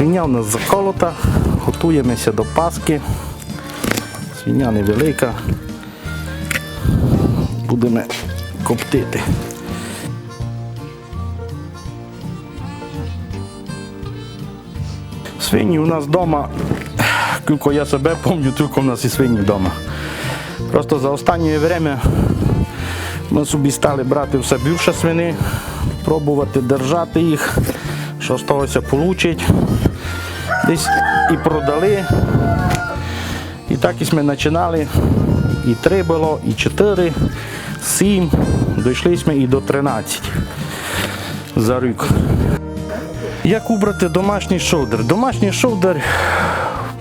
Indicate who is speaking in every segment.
Speaker 1: Свиня у нас заколота, готуємося до Пасхи. Свиня невелика. Будемо коптити. Свині у нас вдома, тільки я себе пам'ятаю, тільки у нас і свині вдома. Просто за останнє время ми собі стали брати все більше свини, пробувати держати їх, що того вийде. Десь і продали. І так і ми починали. І три було, і чотири, сім. Дійшли ми і до 13 за рік. Як убрати домашній шовдер? Домашній шовдер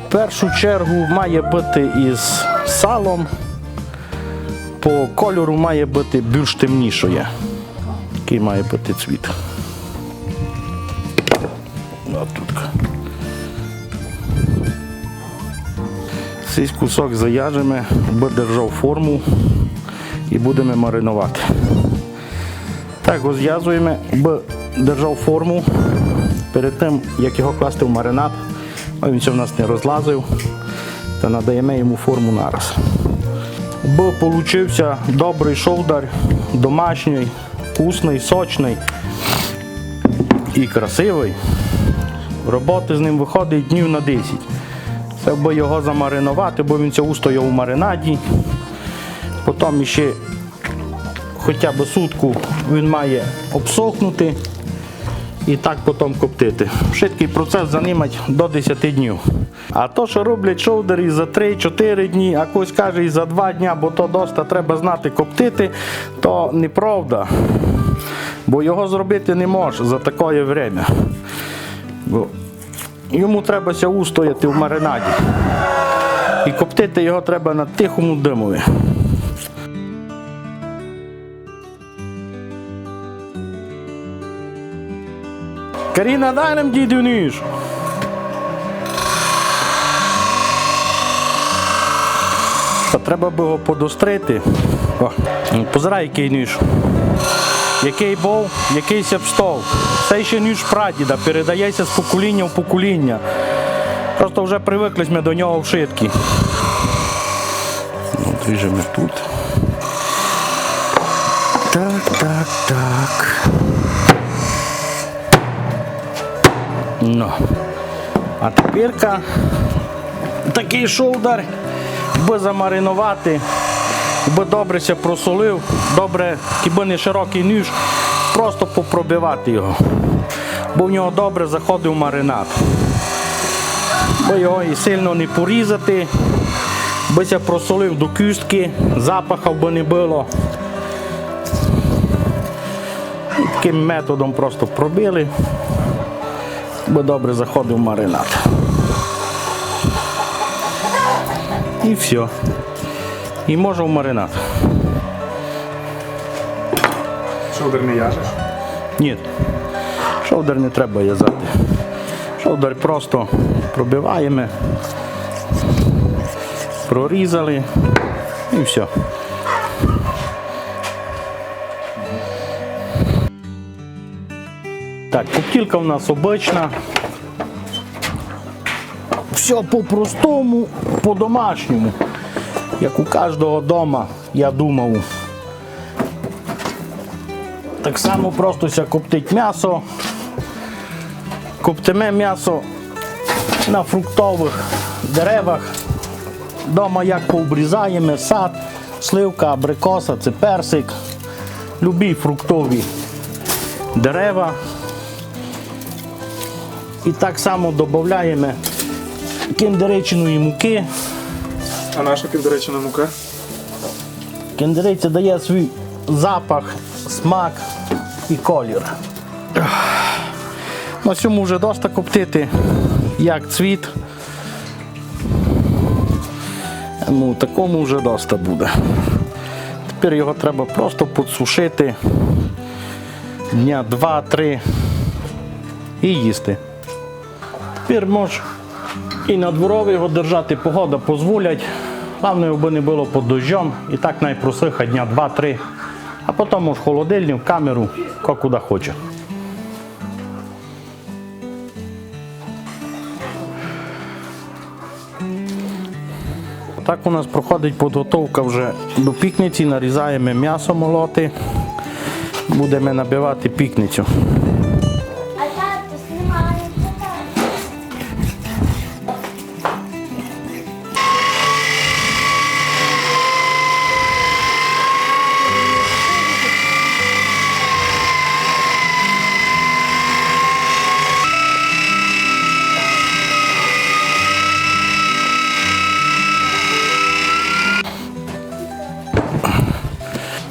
Speaker 1: в першу чергу має бути із салом. По кольору має бути більш темнішою. Який має бути цвіт. Цей кусок заяжемо, держав форму і будемо маринувати. Так, його зв'язуємо, аби держав форму. Перед тим, як його класти в маринад, він ще в нас не розлазив, та надаємо йому форму нараз. Аби получився добрий шовдар, домашній, вкусний, сочний і красивий. Роботи з ним виходить днів на 10. Це його замаринувати, бо він це устояв у маринаді. Потім ще хоча б сутку він має обсохнути і так потім коптити. Швидкий процес займає до 10 днів. А то, що роблять шовдери за 3-4 дні, а хтось каже і за 2 дні, бо то доста треба знати коптити, то неправда. Бо його зробити не можеш за таке время. Йому треба ся устояти в маринаді. І коптити його треба на тихому димові. Каріна, дай нам діду ніж. Треба би його подострити. О, позирай, який ніж. Який був, якийсь обстов. Це ще ніж прадіда, передається з покоління в покоління. Просто вже привикли ми до нього вшитки. Ну, Ріжемо тут. Так, так, так. Ну. А тепер такий шовдар, би замаринувати, би добре ся просолив, добре, хіба не широкий ніж, просто попробивати його. Бо в нього добре заходив маринад. Бо його і сильно не порізати, би ся просолив до кістки, запахів би не було. І таким методом просто пробили, би добре заходив маринад. І все. І може в маринад.
Speaker 2: Шовдер не яжеш?
Speaker 1: Ні. Шовдер не треба в'язати. Шовдер просто пробиваємо, прорізали і все. Так, коптілка у нас обична. Все по-простому, по-домашньому. Як у кожного вдома, я думав. Так само просто ся коптить м'ясо. Коптиме м'ясо на фруктових деревах. Дома як пообрізаємо сад, сливка, абрикоса, це персик, любі фруктові дерева. І так само додаємо кіндеричної муки.
Speaker 2: А наша кіндеречина мука?
Speaker 1: Кіндериця дає свій запах, смак і колір. На цьому вже доста коптити, як цвіт. Ну, такому вже доста буде. Тепер його треба просто підсушити дня 2-3 і їсти. Тепер можеш і на дворові його держати, погода дозволять. Головне, аби не було під дощом. І так найпросиха дня 2-3 А потім в холодильник, в камеру, як куди хоче. Так у нас проходить підготовка вже до пікниці, нарізаємо м'ясо молоти, будемо набивати пікницю.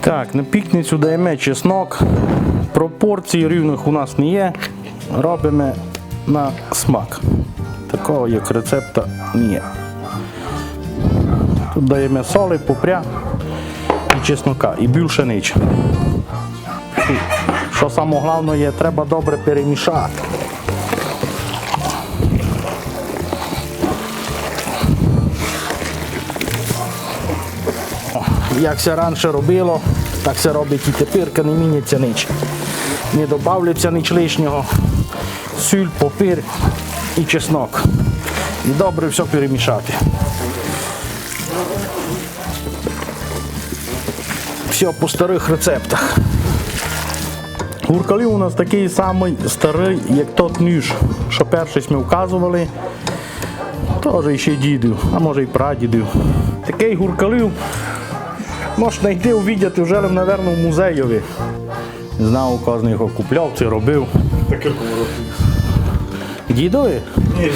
Speaker 3: Так,
Speaker 1: на пікницю даємо чеснок. Пропорцій рівних у нас не є. Робимо на смак. Такого як рецепта є. Тут даємо соли, попря і чеснока, і більше ніч. Що саме головне є, треба добре перемішати. Як це раніше робило, так це робить і тепер, не міняться ніч. Не додається ніч лишнього. Сіль, попір і чеснок. І добре все перемішати. Все по старих рецептах. Гуркалів у нас такий самий старий, як тот ніж, що перший ми вказували. Теж ще дідів, а може і прадідів. Такий гуркалів Можна знайти, увидіти вже, мабуть, в музеєві. Знав, кожен його купляв, це робив.
Speaker 2: Таке поворот.
Speaker 1: Дідові?
Speaker 2: Ні,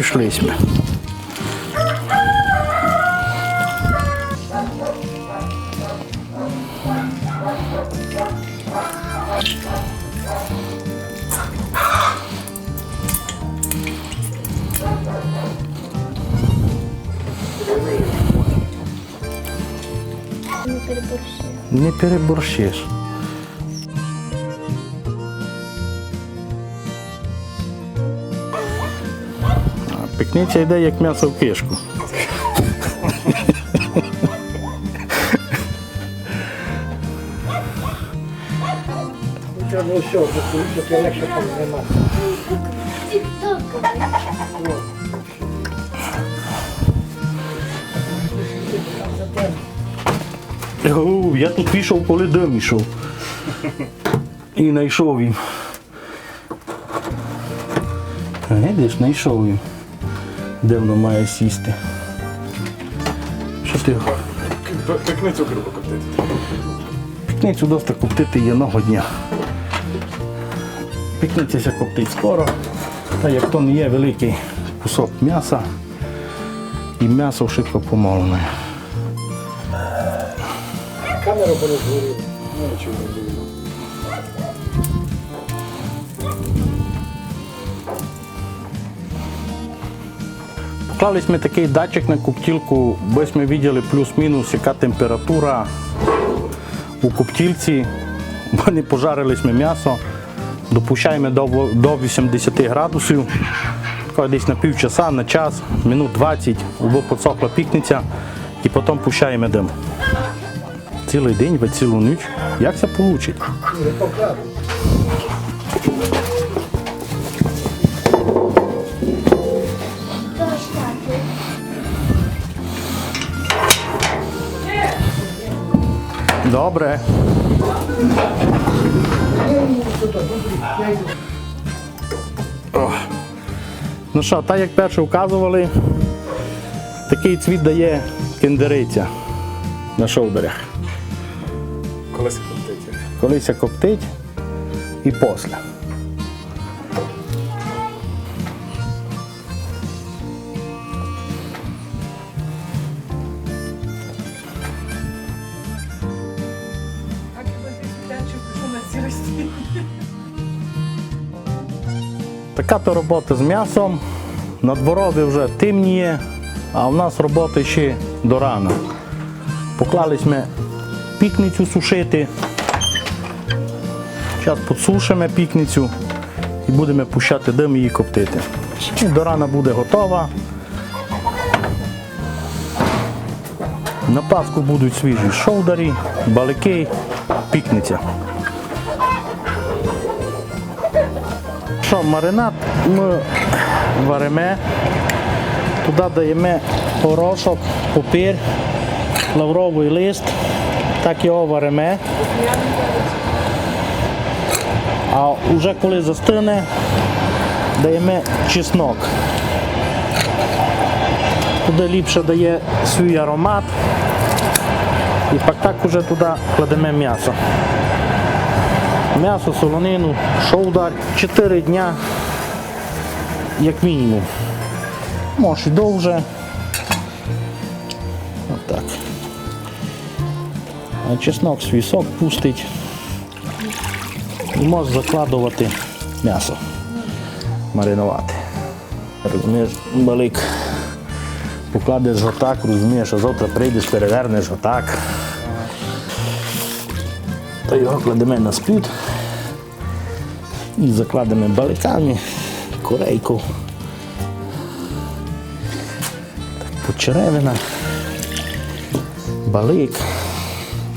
Speaker 1: Пішли ми.
Speaker 3: Не переборщи.
Speaker 1: Не переборщиш. А Пікниця йде як м'ясо в кишку.
Speaker 4: Ну все, я легше там.
Speaker 1: Я тут пішов, коли дим йшов. І знайшов їм. Видиш, знайшов їм. Де воно має сісти. Що ти
Speaker 2: пекни цукру покоптити.
Speaker 1: пікницю доста коптити є одного дня. Пікниця коптить скоро. Та як то не є великий кусок м'яса і м'ясо швидко помолене.
Speaker 4: Камеру буде.
Speaker 2: Ну, нічого не буде.
Speaker 1: Ми такий датчик на коптілку, бо ми бачили плюс-мінус, яка температура у коптільці. Бо не пожарили ми м'ясо. Допущаємо до, до 80 градусів. Десь на півчаса, на час, минут 20, або підсохла пікниця і потім пущаємо дим. Цілий день, цілу ніч. Як це вийде? Добре. О. Ну що, так як перше вказували, такий цвіт дає кендериця на шовдерях.
Speaker 2: Колись коптить.
Speaker 1: Колися коптить і після. Така то робота з м'ясом. На дворові вже темніє, а в нас роботи ще до рана. Поклались ми пікницю сушити. Зараз підсушимо пікницю і будемо пущати дим її коптити. І до рана буде готова. На Пасху будуть свіжі шовдарі, балики, пікниця. Що, маринад ми варимо, туди даємо порошок, папір, лавровий лист, так його варимо. А вже коли застине, даємо чеснок. Туди ліпше дає свій аромат. І так уже туди кладемо м'ясо. М'ясо, солонину, шовдар 4 дня, як мінімум. Може і довше. Отак. А чеснок свій сок пустить. І можеш закладувати м'ясо, маринувати. Розумієш, балик покладеш отак, розумієш, а завтра прийдеш, перевернеш отак. Та його кладемо на спід і закладемо баликами, корейку. Так, Подчеревина, балик,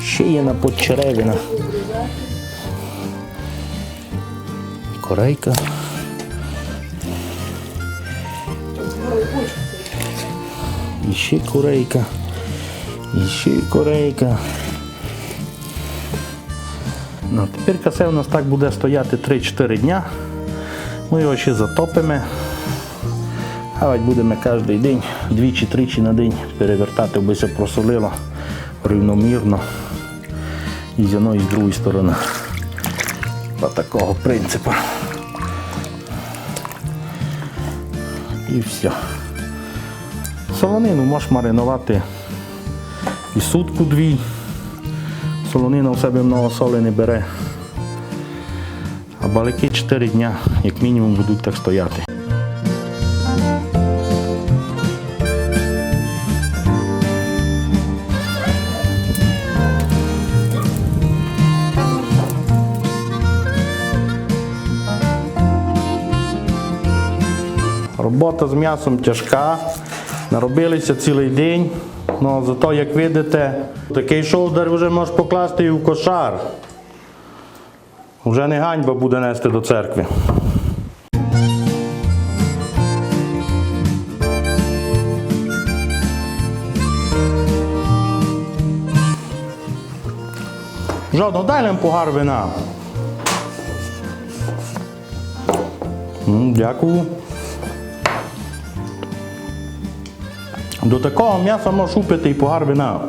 Speaker 1: шиєна подчеревина. Корейка. І ще корейка. І ще корейка. Ну, тепер касе у нас так буде стояти 3-4 дня. Ми його ще затопимо. А будемо кожен день, двічі-тричі на день перевертати, аби все просолило рівномірно. І з одної і з другої сторони. По такого принципу. І все. Солонину можеш маринувати і сутку-дві. Солонина в себе много соли не бере. А балики 4 дня, як мінімум, будуть так стояти. Робота з м'ясом тяжка. Наробилися цілий день. Ну, зато, як видите, такий шовдар вже можеш покласти і в кошар. Вже не ганьба буде нести до церкви. Жодно, дай нам погар вина. Дякую. До такого м'яса можеш упити і погар вина.